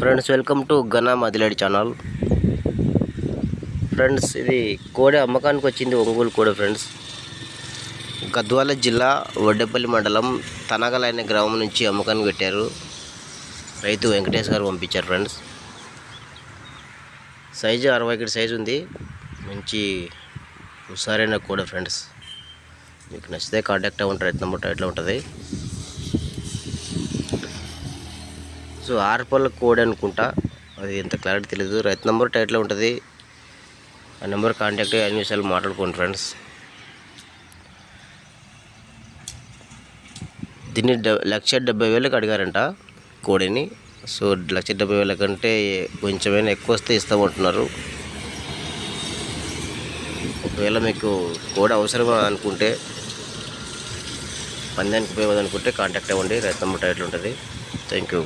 Friends welcome to గనా మదిలేడి channel. Friends ఇది కోడి అమ్మకానికి వచ్చింది ఒంగోలు కోడి ఫ్రెండ్స్. గద్వాల జిల్లా వడ్డేపల్లి మండలం తనగల అనే గ్రామం నుంచి అమ్మకానికి పెట్టారు రైతు వెంకటేష్ గారు పంపించారు ఫ్రెండ్స్. సైజు అరవై ఒకటి సైజు ఉంది. మంచి హుషారైన కోడి ఫ్రెండ్స్. మీకు నచ్చితే కాంటాక్ట్ అవ్వండి. రైతు నెంబర్ టైట్లో ఉంటుంది. సో ఆరు కోడ్ అనుకుంటా. అది ఎంత క్లారిటీ తెలియదు రైతు నెంబర్ టైట్లో ఉంటుంది. ఆ నెంబర్ కాంటాక్ట్ అయ్యి అన్ని విషయాలు మాట్లాడుకోండి ఫ్రెండ్స్ దీన్ని లక్ష డెబ్బై వేలకు అడిగారంట కోడిని. సో లక్ష డెబ్బై వేల కంటే కొంచెమైనా ఎక్కువ వస్తే ఇస్తామంటున్నారు. ఒకవేళ మీకు కోడి అవసరమా అనుకుంటే పందానికి ఉపయోగం అనుకుంటే కాంటాక్ట్ అవ్వండి. రైతు నెంబర్ టైట్లు ఉంటుంది. Thank you